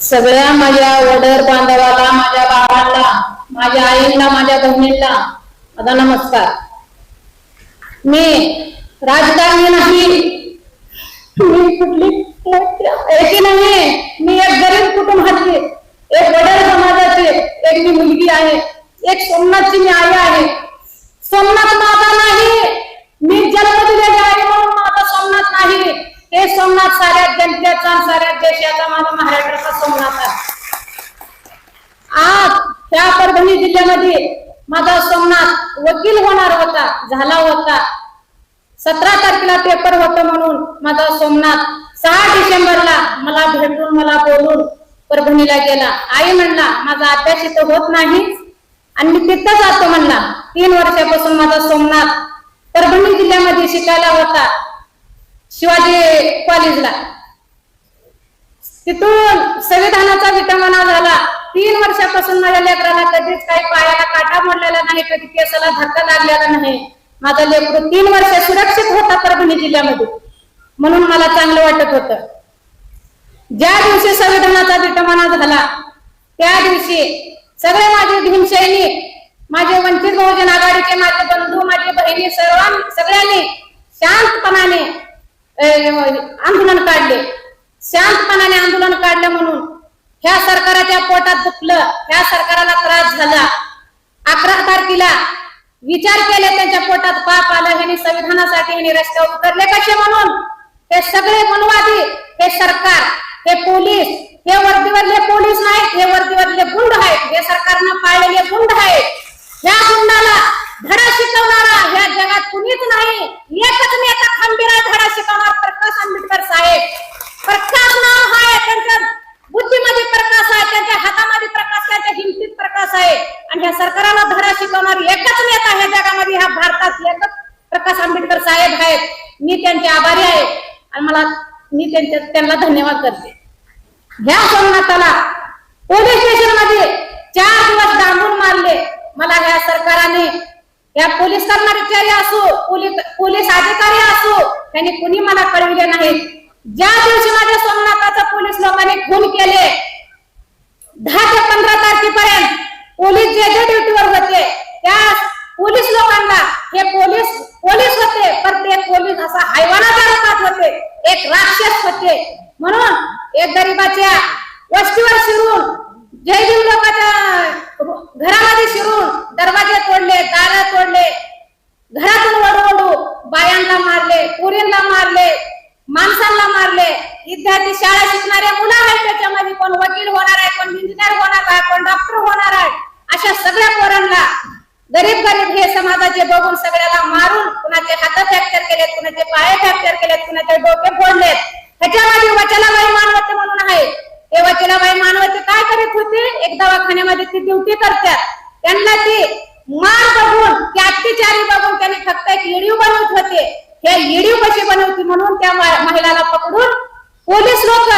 सगळ्या माझ्या वडर बांधवाला माझ्या बाबांना माझ्या आईला माझ्या बहिणीला माझा नमस्कार. मी राजकारणी नाही. मी कुठली नाही मी एक गरीब कुटुंबाची एक वडर समाजाची एक मी मुलगी आहे एक सोमनाथची मी आई आहे. सोमनाथ माझा नाही मी जन्म दिलेला आहे म्हणून माझा सोमनाथ ते सोमनाथ साऱ्या जनतेचा साऱ्या देशाचा माझा महाराष्ट्राचा सोमनाथ आहे. आज त्या परभणी जिल्ह्यामध्ये माझा सोमनाथ वकील होणार होता झाला होता. सतरा तारखेला पेपर होत म्हणून माझा सोमनाथ सहा डिसेंबरला मला भेटून मला बोलून परभणीला गेला. आई म्हणला माझा अभ्यास इथं होत नाही. आणि मी तिथं जातो म्हणला. तीन वर्षापासून माझा सोमनाथ परभणी जिल्ह्यामध्ये शिकायला होता. शिवाजी कॉलेजला. तिथून संविधानाचा विटंबना झाला. तीन वर्षापासून माझ्या लेकराला कधीच काही पायाला काटा मोडलेला नाही कधी केसाला धक्का लागलेला नाही. माझा लेकरू तीन वर्ष सुरक्षित होता परभणी जिल्ह्यामध्ये. म्हणून मला चांगलं वाटत होतं. ज्या दिवशी संविधानाचा विटंबना झाला त्या दिवशी सगळे माझे भीमसैनिक माझे वंचित बहुजन आघाडीचे माझे बंधू माझे बहिणी सर्वां सगळ्यांनी शांतपणाने आंदोलन काढले. शांतपणाने आंदोलन काढलं म्हणून. ह्या सरकाराच्या पोटात दुखलं. ह्या सरकाराला त्रास झाला. अकरा तारखेला विचार केले त्यांच्या पोटात पाप आलं ह्यांनी संविधानासाठी ह्यांनी रस्त्यावर उतरले कसे म्हणून? हे सगळे मनवादी हे सरकार हे पोलीस हे वर्दीवरले पोलीस नाहीत हे वर्दीवरले गुंड आहेत हे सरकारनं पाळलेले गुंड आहेत. ह्या गुंडाला धडा शिकवणारा ह्या जगात कुणीच नाही. एकच नेता खंबीर धडा शिकवणार प्रकाश आंबेडकर साहेब. प्रकाश नाव आहे त्यांच्या बुद्धीमध्ये प्रकाश आहे त्यांच्या हातामध्ये प्रकाश त्यांच्या हिमतीत प्रकाश आहे. आणि ह्या सरकारला धडा शिकवणार एकच नेता ह्या जगामध्ये ह्या भारतात एकच प्रकाश आंबेडकर साहेब आहेत. मी त्यांचे आभारी आहे. आणि मला मी त्यांच्या त्यांना धन्यवाद करते. ह्या सोमनाथाला पोलीस स्टेशनमध्ये चार दिवस डांबून मारले. मला ह्या सरकारने या पोलीस कर्मचारी असो पोलीस पोलीस अधिकारी असो त्यांनी कुणी मला कळविले नाहीत ज्या दिवशी माझ्या सोमनाथाचा पोलीस लोकांनी खून केले दहा ते पंधरा तारखेपर्यंत पोलीस जे जे ड्युटीवर होते त्या पोलीस लोकांना हे पोलीस पोलीस होते पण ते पोलीस असा हैवानाच्या रूपात होते एक राक्षस होते. म्हणून एक गरीबाच्या वस्तीवर शिरून जयदेव लोकांच्या घरामध्ये शिरून दरवाजे तोडले दारा तोडले घरातून ओढू ओढू बायांना मारले पुरींना मारले माणसांना मारले. विद्यार्थी शाळा शिकणारे मुलं आहेत त्याच्यामध्ये कोण वकील होणार आहे कोण इंजिनियर होणार आहे कोण डॉक्टर होणार आहे. अशा सगळ्या पोरांना गरीब गरीब हे समाजाचे बघून सगळ्याला मारून कुणाचे हात फ्रॅक्चर केलेत कुणाचे पाय फ्रॅक्चर केलेत कुणाचे डोके फोडले ह्याच्यामध्ये वचलाबाई मानवते म्हणून आहे हे वचलाबाई मानवते काय करीत होते एक दवाखान्यामध्ये ती ड्युटी करतात. त्यांना ती मार बघून ते अत्याचारी बघून त्यांनी फक्त एक व्हिडिओ बनवत होते. हे व्हिडिओ कशी बनवती म्हणून त्या महिलाला पकडून पोलीस लोक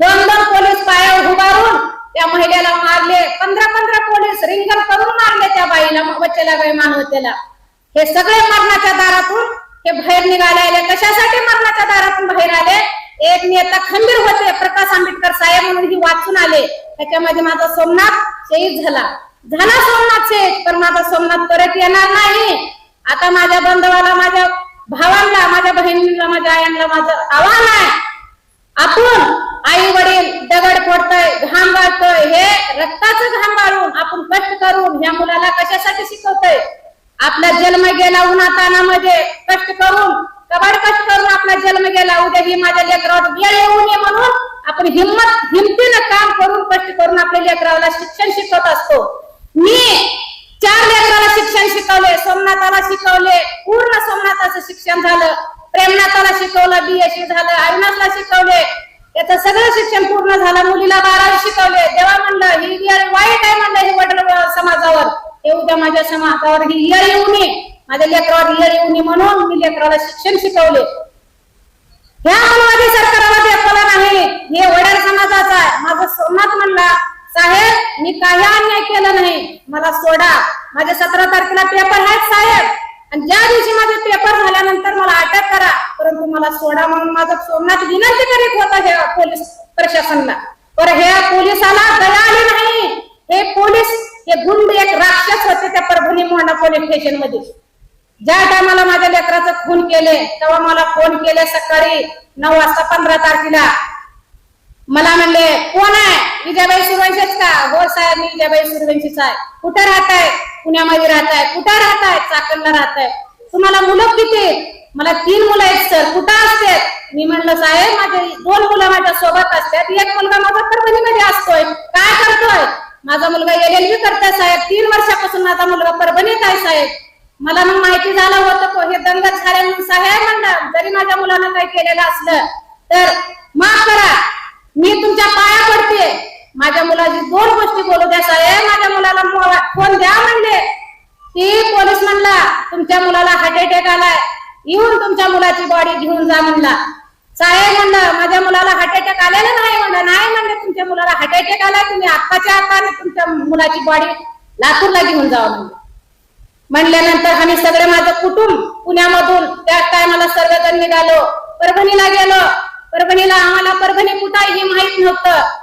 दोन दोन पोलीस पायावर उभारून त्या महिलेला मारले. पंधरा पंधरा पोलीस रिंगण करून मारले त्या बाईला वच्चेला बाई मानवतेला. हे सगळे मरणाच्या दारातून हे बाहेर निघाले कशासाठी मरणाच्या दारातून बाहेर आले? एक नेता खंबीर होते प्रकाश आंबेडकर साहेब म्हणून ही वाचून आले. त्याच्यामध्ये माझा सोमनाथ शहीद झाला. झाला सोमनाथ शहीद पण माझा सोमनाथ परत येणार नाही. आता माझ्या बंधवाला माझ्या भावांना माझ्या बहिणीला माझ्या आयांना माझं आव्हान आहे. आपण आई वडील दगड फोडतोय घाम वाळतोय हे रक्ताचं घाम वाळून आपण कष्ट करून ह्या मुलाला कशासाठी शिकवतोय? आपला जन्म गेला उन्हातानामध्ये कष्ट करून कबाड कष्ट करून आपला जन्म गेला. उद्या ही माझ्या लेकरावर वेळ येऊ नये म्हणून आपण हिंमत हिमतीनं काम करून कष्ट करून आपल्या लेकराला शिक्षण शिकवत असतो. मी चार लेकराला शिक्षण शिकवले सोमनाथाला शिकवले पूर्ण सोमनाथाचं शिक्षण झालं. प्रेमनाथाला शिकवलं बीएससी झालं अविनाथला शिकवले. त्याचं सगळं शिक्षण पूर्ण झालं मुलीला बारावी शिकवले. देवा म्हणलं ही वाईट आहे म्हणलं हे वडील समाजावर. हे उद्या माझ्या समाजावर ही इयर येऊ नये. माझ्या लेकरावर इयर येऊ नये म्हणून मी लेकराला शिक्षण शिकवले ह्या मनवादी सरकारला देखाला नाही हे वडील समाजाचा आहे म्हणला साहेब मी काही अन्याय केला नाही. मला सोडा. माझ्या सतरा तारखेला पेपर आहेत साहेब. आणि ज्या दिवशी माझे पेपर झाल्यानंतर मला अटक करा. परंतु मला सोडा म्हणून माझं सोमनाथ विनंती करीत होता हे पोलीस प्रशासनला. पर हे पोलिसाला दया आली नाही. हे पोलीस हे गुंड एक राक्षस होते त्या परभणी मोहना पोलीस स्टेशनमध्ये. ज्या टायमाला माझ्या लेकराचं खून केले तेव्हा मला फोन केले सकाळी नऊ वाजता पंधरा तारखेला. मला म्हणले कोण आहे? विजयबाई सुरवंशीच का? हो साहेब मी विजयबाई सुरवंशीच आहे. कुठे राहताय? पुण्यामध्ये राहताय. कुठे राहताय? चाकणला राहताय. तुम्हाला मुलं किती मला तीन मुलं आहेत सर. कुठं असतात? मी म्हणलं साहेब माझे दोन मुलं माझ्या सोबत असतात. एक मुलगा माझा परभणीमध्ये असतोय. काय करतोय? माझा मुलगा एल एल बी करतोय साहेब. तीन वर्षापासून माझा मुलगा परभणीत आहे साहेब. मला मग माहिती झालं होतं हे दंगत झाले म्हणून साहेब म्हणलं जरी माझ्या मुलानं काही केलेलं असलं तर माफ करा मी तुमच्या पाया पडते माझ्या मुलाची दोन गोष्टी बोलू द्या साहेब. माझ्या मुलाला फोन द्या म्हणले. ती पोलीस म्हणला तुमच्या मुलाला हार्ट अटॅक आलाय. येऊन तुमच्या मुलाची बॉडी घेऊन जा म्हणला. साहेब म्हणलं माझ्या मुलाला हार्ट अटॅक आलेला नाही. म्हणलं नाही म्हणले तुमच्या मुलाला हार्ट अटॅक आलाय. तुम्ही आत्ताच्या आत्ताने तुमच्या मुलाची बॉडी लातूरला घेऊन जावं म्हणलं. म्हणल्यानंतर आम्ही सगळे माझं कुटुंब पुण्यामधून त्या टायमाला सर्वजण निघालो. परभणीला गेलो. परभणीला आम्हाला परभणी कुठं आहे हे माहीत नव्हतं.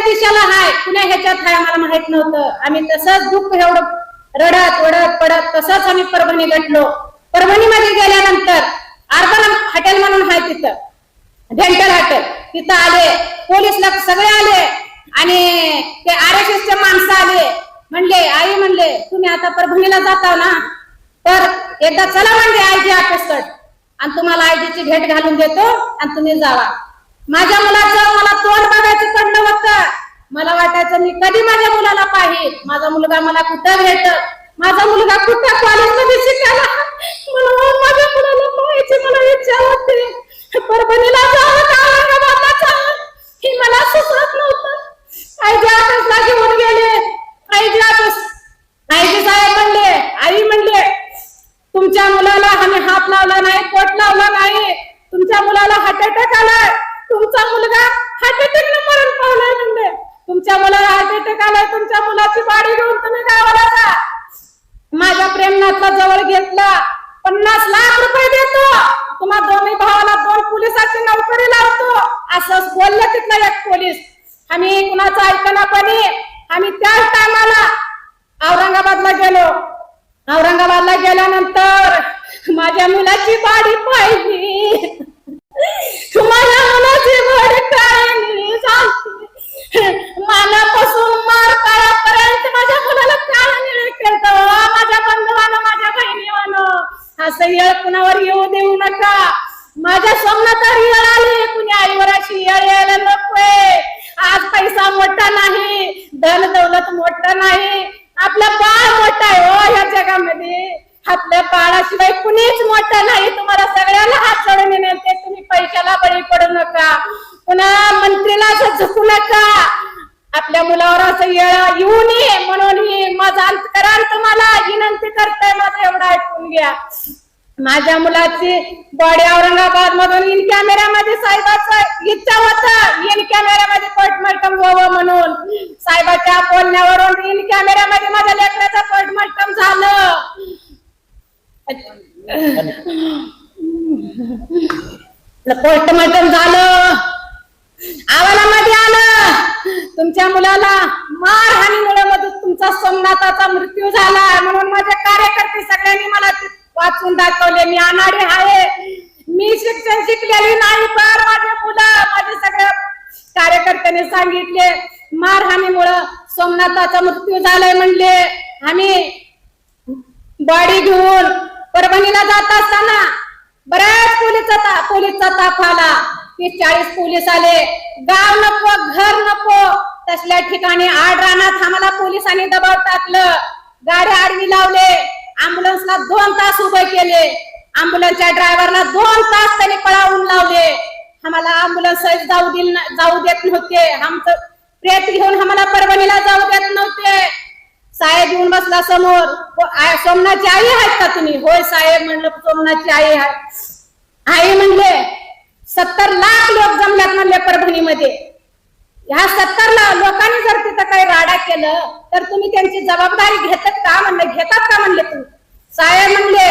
वाटा दिशेला हाय पुण्या ह्याच्यात हाय आम्हाला माहीत नव्हतं. आम्ही तसंच दुःख एवढं रडत वडत पडत तसंच आम्ही परभणी गाठलो परभणीमध्ये गेल्यानंतर अर्बन हॉटेल म्हणून आहे तिथं डेंटल हॉटेल. तिथं आले पोलीस लोक सगळे आले आणि ते आर एस एसचे माणसं आले. म्हणले आई म्हणले तुम्ही आता परभणीला जाता ना? तर एकदा चला म्हणले आयजी ऑफिसकड. आणि तुम्हाला आयजीची भेट घालून देतो आणि तुम्ही जावा. माझ्या मुलाचं मला तोंड बघायचं पडलं होतं. मला वाटायचं मी कधी माझ्या मुलाला पाहिजे माझा मुलगा मला कुठं भेट माझा मुलगा कुठं कॉलेजमध्ये शिकायला? मला माझ्या मुलाला पाहायची मला इच्छा होती. परभणीला जावं का औरंगाबादला जावं हे मला सुचत नव्हतं. आईच्या ऑफिसला घेऊन गेले. आईच्या ऑफिस आईचे साहेब म्हणले आई म्हणले तुमच्या मुलाला आम्ही हात लावला नाही पोट लावला नाही. तुमच्या मुलाला हार्ट अटॅक आलाय. तुमचा मुलगा. हार्ट अटॅक न मरण पावलाय म्हणले. तुमच्या मुलाला हार्ट अटॅक आलाय तुमच्या मुलाची बाडी घेऊन तुम्ही गावाला जा. माझ्या प्रेमनाथला जवळ घेतला. पन्नास लाख रुपये देतो. तुम्हा दोन्ही भावाला दोन पोलिसाची नोकरी लावतो. असं बोललं तिथला एक पोलीस. आम्ही कुणाचं ऐकला पण आम्ही त्याच टायमाला औरंगाबादला गेलो. औरंगाबादला गेल्यानंतर माझ्या मुलाची बाडी पाहिली. तुम्हाला मनाचे भर काय मी सांगते मार काळापर्यंत माझ्या मुलाला काय निर्णय केलं माझ्या बंधवानं माझ्या बहिणीवानं असं येळ कुणावर येऊ देऊ नका. माझ्या स्वप्नात येळ आले कुणी आईवर अशी येळ यायला नकोय. आज पैसा मोठा नाही धन दौलत मोठं नाही. आपला बाळ मोठं आहे हो ह्या जगामध्ये. आपल्या बाळाशिवाय कुणीच मोठं नाही. तुम्हाला सगळ्याला हात जोडून येण्यात पैशाला बळी पडू नका. पुन्हा मंत्रीला असं झुकू नका. आपल्या मुलावर असं येळा येऊ नये म्हणून ही माझा अंतकरण तुम्हाला विनंती करताय. माझं एवढं ऐकून घ्या. माझ्या मुलाची बॉडी औरंगाबाद मधून इन कॅमेऱ्यामध्ये साहेबाचं इच्छा होता. इन कॅमेऱ्यामध्ये पोस्टमार्टम व्हावं म्हणून. साहेबाच्या बोलण्यावरून इन कॅमेऱ्यामध्ये माझ्या लेकराचं पोस्टमार्टम झालं. पोस्टमार्टम झालं. आवालामध्ये आलं. तुमच्या मुलाला मारहाणीमुळे मध्ये तुमचा सोमनाथाचा मृत्यू झाला. म्हणून माझे कार्यकर्ते सगळ्यांनी मला वाचून दाखवले. मी अनाडी आहे. मी शिक्षण शिकलेली नाही पण माझे मुलं माझे सगळ्या कार्यकर्त्यांनी सांगितले. मारहाणीमुळं सोमनाथाचा मृत्यू झालाय म्हणले. आम्ही बॉडी घेऊन परभणीला जात असताना बऱ्याच पोलीसचा ता- पोलीसचा ताप आला. तीस चाळीस पोलीस आले. गाव नको घर नको. तसल्या ठिकाणी आड रानात आम्हाला पोलिसांनी दबाव टाकलं. गाड्या आडवी लावले. अँब्युलन्सला दोन तास उभे केले. अँब्युलन्सच्या ड्रायव्हरला दोन तास त्यांनी पळावून लावले. आम्हाला अँब्युलन्स जाऊ दिल जाऊ देत नव्हते. आमचं प्रेत घेऊन आम्हाला परभणीला जाऊ देत नव्हते. साहेब येऊन बसला समोर. हो, सोमनाथची आई आहेत का तुम्ही? होय साहेब म्हणलं सोमनाथची आई आहे. आई म्हणले सत्तर लाख लोक जमल्यात म्हणले परभणीमध्ये. ह्या सत्तर लाख लोकांनी जर तिथं काही राडा केलं तर तुम्ही त्यांची जबाबदारी घेतात का? म्हणले घेतात का म्हणले तुम्ही साहेब म्हणले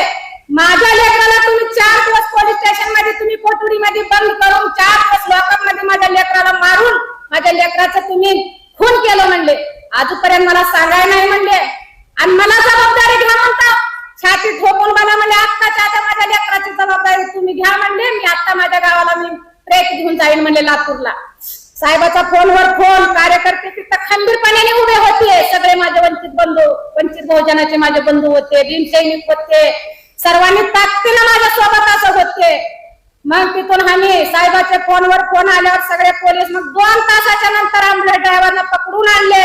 माझ्या लेकराला तुम्ही चार दिवस पोलीस स्टेशनमध्ये तुम्ही कोठडीमध्ये बंद करून चार दिवस लॉकअप माझ्या लेकराला मारून माझ्या लेकराचं तुम्ही खून केलं म्हणले. आजपर्यंत मला सांग नाही म्हणले आणि मला जबाबदारी घ्या म्हणता छाती ठोकून मला म्हणले आत्ताच्या आता माझ्या लेकराची जबाबदारी तुम्ही घ्या म्हणले मी आता माझ्या गावाला मी ट्रेक घेऊन जाईन म्हणले लातूरला. साहेबाचा फोनवर फोन कार्यकर्ते तिथं खंबीरपणाने उभे होते. सगळे माझे वंचित बंधू वंचित बहुजनाचे माझे बंधू होते भीमसैनिक होते. सर्वांनी ताकदीनं माझ्या सोबत असं होते. मग तिथून आम्ही साहेबाच्या फोनवर फोन आल्यावर सगळे पोलीस मग दोन तासाच्या नंतर अँब्युलन्स ड्रायव्हरला पकडून आणले.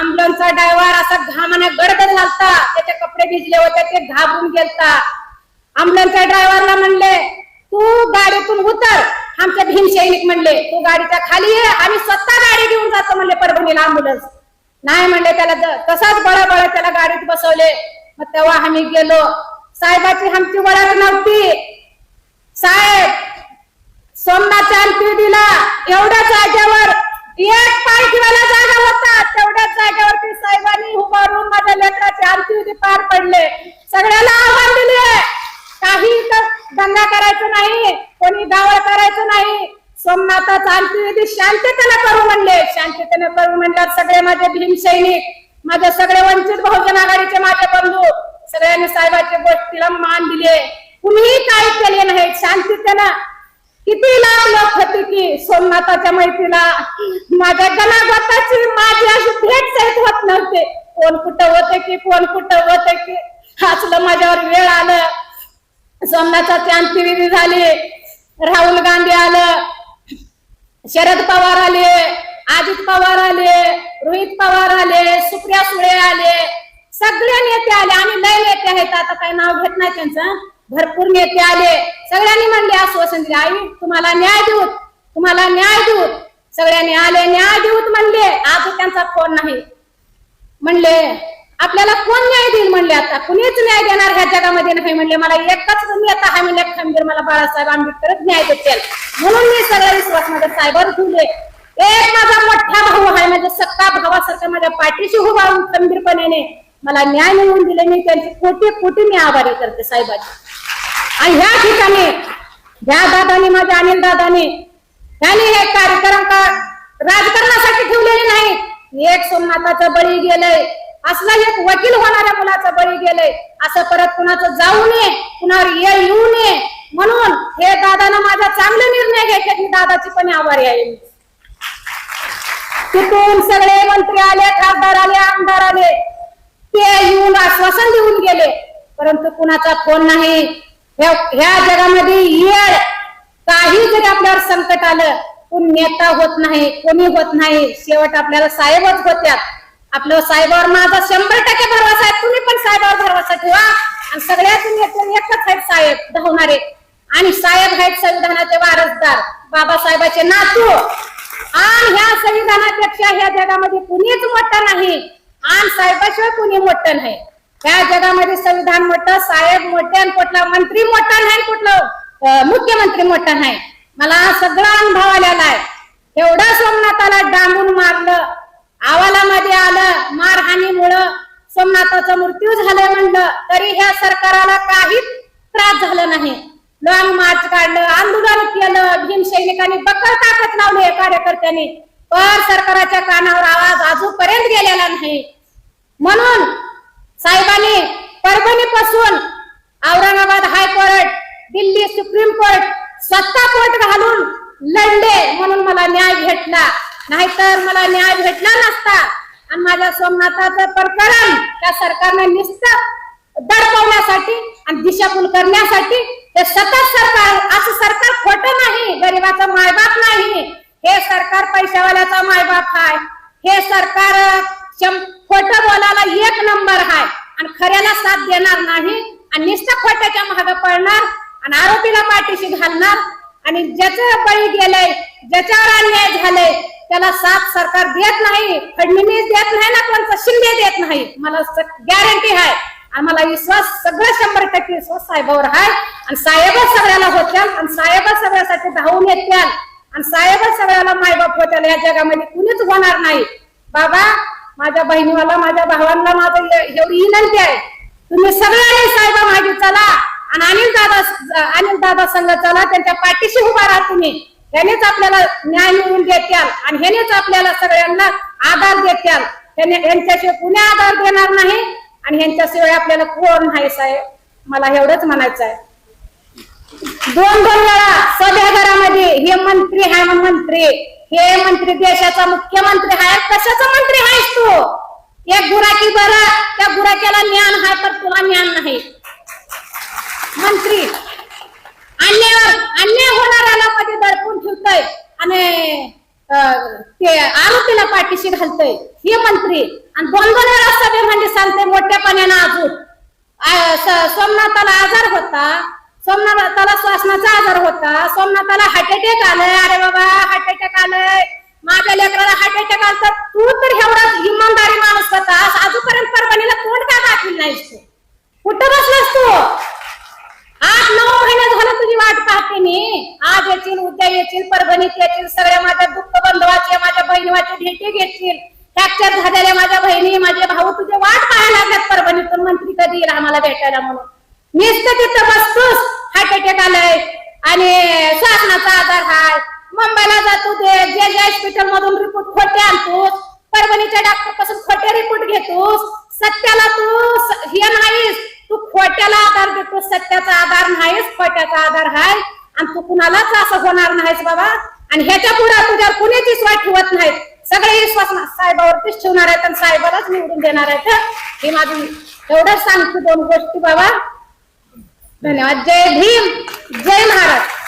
अँब्युलन्सचा ड्रायव्हर असा घामाने गर्द झालता. त्याचे कपडे भिजले होते ते घाबरून गेलता. अँब्युलन्सच्या ड्रायव्हरला म्हणले तू गाडीतून उतर. आमचे भीम सैनिक म्हणले तू गाडीच्या खाली ये आम्ही स्वतः गाडी घेऊन जातो म्हणले परभणीला अँब्युलन्स नाही म्हणले त्याला तसाच बळ त्याला गाडीत बसवले. मग तेव्हा आम्ही गेलो. साहेबाची आमची वळख नव्हती. साहेब सोमनाथच्या अंतिम दिला एवढ्या जागेवर एक पाय ठेवायला जागा होता. तेवढ्याच जागेवरती साहेबांनी उभारून माझ्या लेकराचे अंतिम पार पडले. सगळ्याला आव्हान दिले. काही दंगा करायचं नाही. कोणी दावा करायचं नाही. सोमनाथाचा अंत्यविधी शांततेने करू म्हणले. शांततेने करू म्हणल्यावर सगळे माझे भीम सैनिक माझे सगळे वंचित बहुजन आघाडीचे माझे बंधू सगळ्यांनी साहेबांच्या गोष्टीला मान दिले कुणीही काही केले नाही. शांततेनं किती लाख लोक होते की सोमनाथाच्या मैत्रीला. माझ्या गणागोताची माझी अशी भेट सहित होत नव्हते. कोण कुठं होते की कोण कुठं होते की असलं माझ्यावर वेळ आलं. सोमनाथाची अंत्यविधी झाली. राहुल गांधी आलं शरद पवार आले अजित पवार आले रोहित पवार आले सुप्रिया सुळे आले सगळे नेते आले. आम्ही लय नेते आहेत आता काही नाव घेत नाही त्यांचं. भरपूर नेते आले. सगळ्यांनी म्हणले आश्वासन दिले आई तुम्हाला न्याय देऊ तुम्हाला न्याय देऊ. सगळ्यांनी आले न्याय देऊत म्हणले. आज त्यांचा फोन नाही. म्हणले आपल्याला कोण न्याय देईल म्हणले आता? कुणीच न्याय देणार ह्या जगामध्ये नाही म्हणले. मला एकच नेता हा मी खंबीर मला बाळासाहेब आंबेडकरच न्याय देतील. म्हणून मी सगळ्या विश्वास माझ्या साहेबावर ठेवले एक माझा मोठा भाऊ आहे. माझ्या सक्का भावासारखा माझ्या पाठीशी उभा राहून खंबीरपणाने मला न्याय मिळवून दिले. मी त्यांची कोटी कोटी मी आभारी करते साहेबाची आणि ह्या ठिकाणी ह्या दादानी माझ्या अनिल दादानी त्यांनी हे कार्यक्रम का राजकारणासाठी ठेवलेले नाही एक सोमनाथाचं बळी गेलंय. असला एक वकील होणाऱ्या मुलाचा बळी गेलंय. असं परत कुणाचं जाऊ नये कुणावर ये येऊ नये. म्हणून हे दादानं माझा चांगले निर्णय घेतले मी दादाची पण आभारी आहे तिथून सगळे मंत्री आले खासदार आले आमदार आले. ते येऊन आश्वासन देऊन गेले. परंतु कुणाचा फोन नाही. ह्या ह्या जगामध्ये येळ काही जरी आपल्यावर संकट आलं कोण नेता होत नाही कोणी होत नाही शेवट आपल्याला साहेबच होत्यात. आपलं साहेबावर माझा शंभर टक्के भरवसा आहे तुम्ही पण साहेबावर भरवसा ठेवा आणि सगळ्यातून एकच आहेत साहेब धावणारे. आणि साहेब आहेत संविधानाचे वारसदार. बाबासाहेबाचे नातू. आणि ह्या संविधानापेक्षा ह्या जगामध्ये कुणीच मोठं नाही. आणि साहेबाशिवाय कुणी मोठं नाही. ह्या जगामध्ये संविधान मोठं साहेब मोठे आणि कुठला मंत्री मोठा नाही कुठलं मुख्यमंत्री मोठा नाही. मला सगळा अनुभव आलेला आहे. एवढं सोमनाथाला डांबून मारलं. अहवालामध्ये आलं मारहाणीमुळं सोमनाथाचा मृत्यू झालाय म्हणलं तरी ह्या सरकाराला काहीच त्रास झाला नाही. लॉंग मार्च काढलं आंदोलन केलं भीम सैनिकांनी बक्कल ताकद लावली कार्यकर्त्यांनी. पण सरकाराच्या कानावर आवाज अजूनपर्यंत गेलेला नाही. म्हणून साहेबांनी परभणी पासून Aurangabad high court Delhi supreme court स्वतः कोर्ट घालून लढले म्हणून मला न्याय भेटला. नाहीतर मला न्याय भेटला नसता. आणि माझ्या सोमनाथाचं प्रकरण त्या सरकारने निस्त दडपवण्यासाठी आणि दिशाभूल करण्यासाठी ते सतत सरकार असं सरकार खोट नाही गरिबाचा मायबाप नाही. हे सरकार पैशावाल्याचा मायबाप आहे हे सरकार खोट खोटं बोलायला एक नंबर आहे आणि खऱ्याला साथ देणार नाही. आणि नुसतं खोट्याच्या महाग पडणार आणि आरोपीला पाठीशी घालणार. आणि ज्याचं बळी गेलंय ज्याच्यावर अन्याय झालंय त्याला साथ सरकार देत नाही फडणवीस देत नाही ना कोणतं शिंदे देत नाही. मला गॅरंटी आहे. आम्हाला विश्वास सगळं शंभर टक्के विश्वास साहेबावर आहे. आणि साहेबच सगळ्याला होत्या आणि साहेबच सगळ्यासाठी धावून येत्या आणि साहेबच सगळ्याला मायबाप होत्याला. या जगामध्ये कुणीच होणार नाही. बाबा माझ्या बहिणीवाला माझ्या भावांना माझं एवढी विनंती आहे. तुम्ही सगळ्यांनी साहेबा मागे चला. आणि अनिल दादा अनिल दादा संघ चला. त्यांच्या पाठीशी उभा राहा तुम्ही. ह्यानेच आपल्याला न्याय मिळवून देत्याल आणि ह्यानेच आपल्याला सगळ्यांना आधार देत्याल. यांच्याशिवाय कुणी आधार देणार नाही आणि ह्यांच्याशिवाय आपल्याला कोण नाही साहेब? मला एवढंच म्हणायचं आहे. दोन दोन वेळा सभागृहामध्ये हे मंत्री हाय मंत्री? हे मंत्री देशाचा मुख्यमंत्री हाय कशाचा मंत्री आहेस तू? एक गुराकी बरं त्या गुराक्याला ज्ञान हाय तर तुला ज्ञान नाही. मंत्री अन्याय अन्याय होणाऱ्याला मध्ये दडपून ठेवतय आणि ते आरोपीला पाठीशी घालतय. हे मंत्री. आणि दोन दोन वेळा सभेमध्ये सांगते मोठ्या अजून सोमनाथाला आजार होता. सोमनाथाला श्वासनाचा आजार होता. सोमनाथाला हार्ट अटॅक आलाय. अरे बाबा हार्ट अटॅक आलाय. माझ्या लेकराला हार्ट अटॅक आला तू तर एवढा इमानदारी माणूस होता अजूनपर्यंत परभणीला तोंड का दाखविल नाही कुठं बसलास तू? आठ नऊ महिने झालं तुझी वाट पाहते मी. आज येतील उद्या येतील परभणीत येतील सगळ्या माझ्या दुःख बंधवाचे माझ्या बहिणीवाचे भेटी घेतील. फ्रॅक्चर झालेल्या माझ्या बहिणी माझे भाऊ तुझे वाट पाहायला लागल्यात परभणीतून मंत्री कधी येईल आम्हाला भेटायला म्हणून. नुसतं तिथं बसतोस हार्ट अटॅक आलाय आणि श्वासनाचा आजार हाय. मुंबईला जातो ते जे जे हॉस्पिटल मधून रिपोर्ट खोटे आणतोस. परभणीच्या डॉक्टरपासून खोटे रिपोर्ट घेतोस. सत्याला तू हे नाहीस. तू खोट्याला आधार देतो सत्याचा आधार नाहीस खोट्याचा आधार हाय. आणि तू कुणालाच असं होणार नाहीस बाबा. आणि ह्याच्या पुढे तुझ्यावर कुणीच विश्वास ठेवत नाहीत सगळे विश्वास साहेबावरतीच ठेवणार आहेत आणि साहेबालाच निवडून देणार आहेत हे माझी एवढंच सांगतो दोन गोष्टी बाबा. धन्यवाद. जय भीम. जय महाराज.